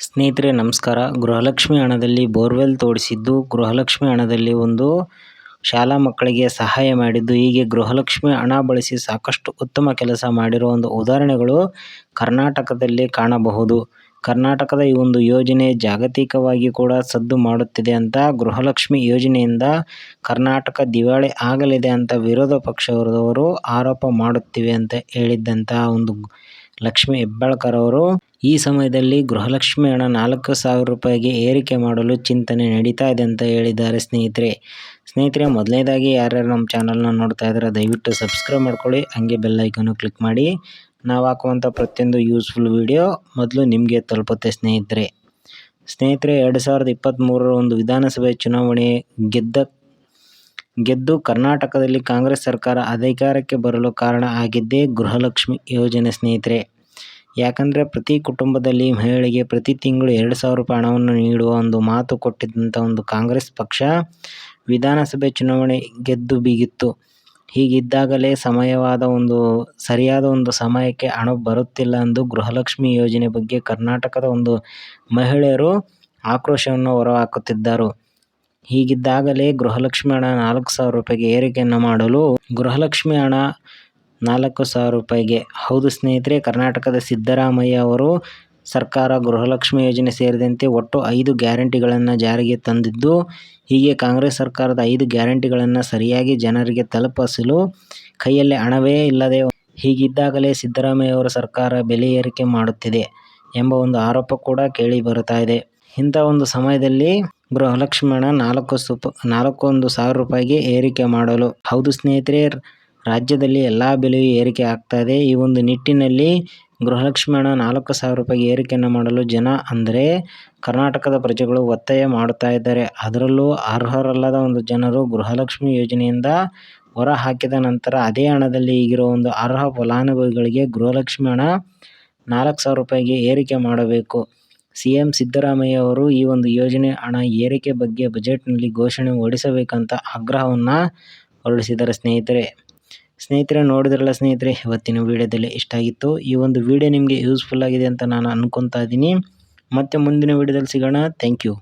ಸ್ನೇಹಿತರೆ, ನಮಸ್ಕಾರ. ಗೃಹಲಕ್ಷ್ಮಿ ಹಣದಲ್ಲಿ ಬೋರ್ವೆಲ್ ತೋಡಿಸಿದ್ದು ಗೃಹಲಕ್ಷ್ಮಿ ಹಣದಲ್ಲಿ ಒಂದು ಶಾಲಾ ಮಕ್ಕಳಿಗೆ ಸಹಾಯ ಮಾಡಿದ್ದು. ಹೀಗೆ ಗೃಹಲಕ್ಷ್ಮಿ ಹಣ ಬಳಸಿ ಸಾಕಷ್ಟು ಉತ್ತಮ ಕೆಲಸ ಮಾಡಿರೋ ಒಂದು ಉದಾಹರಣೆಗಳು ಕರ್ನಾಟಕದಲ್ಲಿ ಕಾಣಬಹುದು. ಕರ್ನಾಟಕದ ಈ ಒಂದು ಯೋಜನೆ ಜಾಗತಿಕವಾಗಿ ಕೂಡ ಸದ್ದು ಮಾಡುತ್ತಿದೆ ಅಂತ ಗೃಹಲಕ್ಷ್ಮಿ ಯೋಜನೆಯಿಂದ ಕರ್ನಾಟಕ ದಿವಾಳಿ ಆಗಲಿದೆ ಅಂತ ವಿರೋಧ ಪಕ್ಷದವರು ಆರೋಪ ಮಾಡುತ್ತಿವೆ ಅಂತ ಹೇಳಿದ್ದಂತಹ ಒಂದು ಲಕ್ಷ್ಮಿ ಹೆಬ್ಬಾಳ್ಕರ್ ಅವರು, ಈ ಸಮಯದಲ್ಲಿ ಗೃಹಲಕ್ಷ್ಮಿ ಹಣ ನಾಲ್ಕು ಸಾವಿರ ರೂಪಾಯಿಗೆ ಏರಿಕೆ ಮಾಡಲು ಚಿಂತನೆ ನಡೀತಾ ಇದೆ ಅಂತ ಹೇಳಿದ್ದಾರೆ ಸ್ನೇಹಿತರೆ. ಸ್ನೇಹಿತರೆ, ಮೊದಲನೇದಾಗಿ ಯಾರ್ಯಾರು ನಮ್ಮ ಚಾನಲ್ನ ನೋಡ್ತಾ ಇದ್ದಾರೆ, ದಯವಿಟ್ಟು ಸಬ್ಸ್ಕ್ರೈಬ್ ಮಾಡ್ಕೊಳ್ಳಿ, ಹಂಗೆ ಬೆಲ್ಲೈಕನ್ನು ಕ್ಲಿಕ್ ಮಾಡಿ. ನಾವು ಹಾಕುವಂಥ ಪ್ರತಿಯೊಂದು ಯೂಸ್ಫುಲ್ ವಿಡಿಯೋ ಮೊದಲು ನಿಮಗೆ ತಲುಪುತ್ತೆ ಸ್ನೇಹಿತರೆ. ಸ್ನೇಹಿತರೆ, ಎರಡು ಸಾವಿರದ ಇಪ್ಪತ್ತ್ಮೂರರ ಒಂದು ವಿಧಾನಸಭೆ ಚುನಾವಣೆ ಗೆದ್ದ ಗೆದ್ದು ಕರ್ನಾಟಕದಲ್ಲಿ ಕಾಂಗ್ರೆಸ್ ಸರ್ಕಾರ ಅಧಿಕಾರಕ್ಕೆ ಬರಲು ಕಾರಣ ಆಗಿದ್ದೇ ಗೃಹಲಕ್ಷ್ಮಿ ಯೋಜನೆ ಸ್ನೇಹಿತರೆ. ಯಾಕಂದರೆ ಪ್ರತಿ ಕುಟುಂಬದಲ್ಲಿ ಮಹಿಳೆಗೆ ಪ್ರತಿ ತಿಂಗಳು ಎರಡು ಸಾವಿರ ರೂಪಾಯಿ ಹಣವನ್ನು ನೀಡುವ ಒಂದು ಮಾತು ಕೊಟ್ಟಿದ್ದಂಥ ಒಂದು ಕಾಂಗ್ರೆಸ್ ಪಕ್ಷ ವಿಧಾನಸಭೆ ಚುನಾವಣೆ ಗೆದ್ದು ಬೀಗಿತ್ತು. ಹೀಗಿದ್ದಾಗಲೇ ಸಮಯವಾದ ಒಂದು, ಸರಿಯಾದ ಒಂದು ಸಮಯಕ್ಕೆ ಹಣ ಬರುತ್ತಿಲ್ಲ ಎಂದು ಗೃಹಲಕ್ಷ್ಮಿ ಯೋಜನೆ ಬಗ್ಗೆ ಕರ್ನಾಟಕದ ಒಂದು ಮಹಿಳೆಯರು ಆಕ್ರೋಶವನ್ನು ಹೊರಹಾಕುತ್ತಿದ್ದರು. ಹೀಗಿದ್ದಾಗಲೇ ಗೃಹಲಕ್ಷ್ಮಿ ಹಣ ನಾಲ್ಕು ಸಾವಿರ ರೂಪಾಯಿಗೆ ಏರಿಕೆಯನ್ನು ಮಾಡಲು ಗೃಹಲಕ್ಷ್ಮಿ ಹಣ ನಾಲ್ಕು ಸಾವಿರ ರೂಪಾಯಿಗೆ. ಹೌದು ಸ್ನೇಹಿತರೆ, ಕರ್ನಾಟಕದ ಸಿದ್ದರಾಮಯ್ಯ ಅವರು ಸರ್ಕಾರ ಗೃಹಲಕ್ಷ್ಮಿ ಯೋಜನೆ ಸೇರಿದಂತೆ ಒಟ್ಟು ಐದು ಗ್ಯಾರಂಟಿಗಳನ್ನು ಜಾರಿಗೆ ತಂದಿದ್ದು, ಹೀಗೆ ಕಾಂಗ್ರೆಸ್ ಸರ್ಕಾರದ ಐದು ಗ್ಯಾರಂಟಿಗಳನ್ನು ಸರಿಯಾಗಿ ಜನರಿಗೆ ತಲುಪಿಸಲು ಕೈಯಲ್ಲಿ ಹಣವೇ ಇಲ್ಲದೆ ಹೀಗಿದ್ದಾಗಲೇ ಸಿದ್ದರಾಮಯ್ಯ ಅವರ ಸರ್ಕಾರ ಬೆಲೆ ಏರಿಕೆ ಮಾಡುತ್ತಿದೆ ಎಂಬ ಒಂದು ಆರೋಪ ಕೂಡ ಕೇಳಿ ಬರುತ್ತಾ ಇದೆ. ಇಂಥ ಒಂದು ಸಮಯದಲ್ಲಿ ಗೃಹಲಕ್ಷ್ಮಿ ಹಣ ನಾಲ್ಕು ಸುಪ, ನಾಲ್ಕೊಂದು ಸಾವಿರ ರೂಪಾಯಿಗೆ ಏರಿಕೆ ಮಾಡಲು. ಹೌದು ಸ್ನೇಹಿತರೆ, ರಾಜ್ಯದಲ್ಲಿ ಎಲ್ಲ ಬೆಲೆಯೂ ಏರಿಕೆ ಆಗ್ತಾ ಇದೆ. ಈ ಒಂದು ನಿಟ್ಟಿನಲ್ಲಿ ಗೃಹಲಕ್ಷ್ಮಣ ನಾಲ್ಕು ಸಾವಿರ ರೂಪಾಯಿಗೆ ಏರಿಕೆಯನ್ನು ಮಾಡಲು ಜನ ಅಂದರೆ ಕರ್ನಾಟಕದ ಪ್ರಜೆಗಳು ಒತ್ತಾಯ ಮಾಡುತ್ತಾ ಇದ್ದಾರೆ. ಅದರಲ್ಲೂ ಅರ್ಹರಲ್ಲದ ಒಂದು ಜನರು ಗೃಹಲಕ್ಷ್ಮಿ ಯೋಜನೆಯಿಂದ ಹೊರ ಹಾಕಿದ ನಂತರ ಅದೇ ಹಣದಲ್ಲಿ ಈಗಿರೋ ಒಂದು ಅರ್ಹ ಫಲಾನುಭವಿಗಳಿಗೆ ಗೃಹಲಕ್ಷ್ಮಿ ಹಣ ನಾಲ್ಕು ಸಾವಿರ ರೂಪಾಯಿಗೆ ಏರಿಕೆ ಮಾಡಬೇಕು. ಸಿ ಎಂ ಸಿದ್ದರಾಮಯ್ಯ ಅವರು ಈ ಒಂದು ಯೋಜನೆ ಹಣ ಏರಿಕೆ ಬಗ್ಗೆ ಬಜೆಟ್ನಲ್ಲಿ ಘೋಷಣೆ ಹೊರಡಿಸಬೇಕಂತ ಆಗ್ರಹವನ್ನು ಹೊರಡಿಸಿದ್ದಾರೆ ಸ್ನೇಹಿತರೆ. ಸ್ನೇಹಿತರೆ, ನೋಡಿದ್ರಲ್ಲ ಸ್ನೇಹಿತರೆ, ಇವತ್ತಿನ ವೀಡಿಯೋದಲ್ಲಿ ಇಷ್ಟ ಆಗಿತ್ತು. ಈ ಒಂದು ವಿಡಿಯೋ ನಿಮಗೆ ಯೂಸ್ಫುಲ್ ಆಗಿದೆ ಅಂತ ನಾನು ಅನ್ಕೊತಾ ಇದ್ದೀನಿ. ಮತ್ತೆ ಮುಂದಿನ ವೀಡಿಯೋದಲ್ಲಿ ಸಿಗೋಣ. Thank you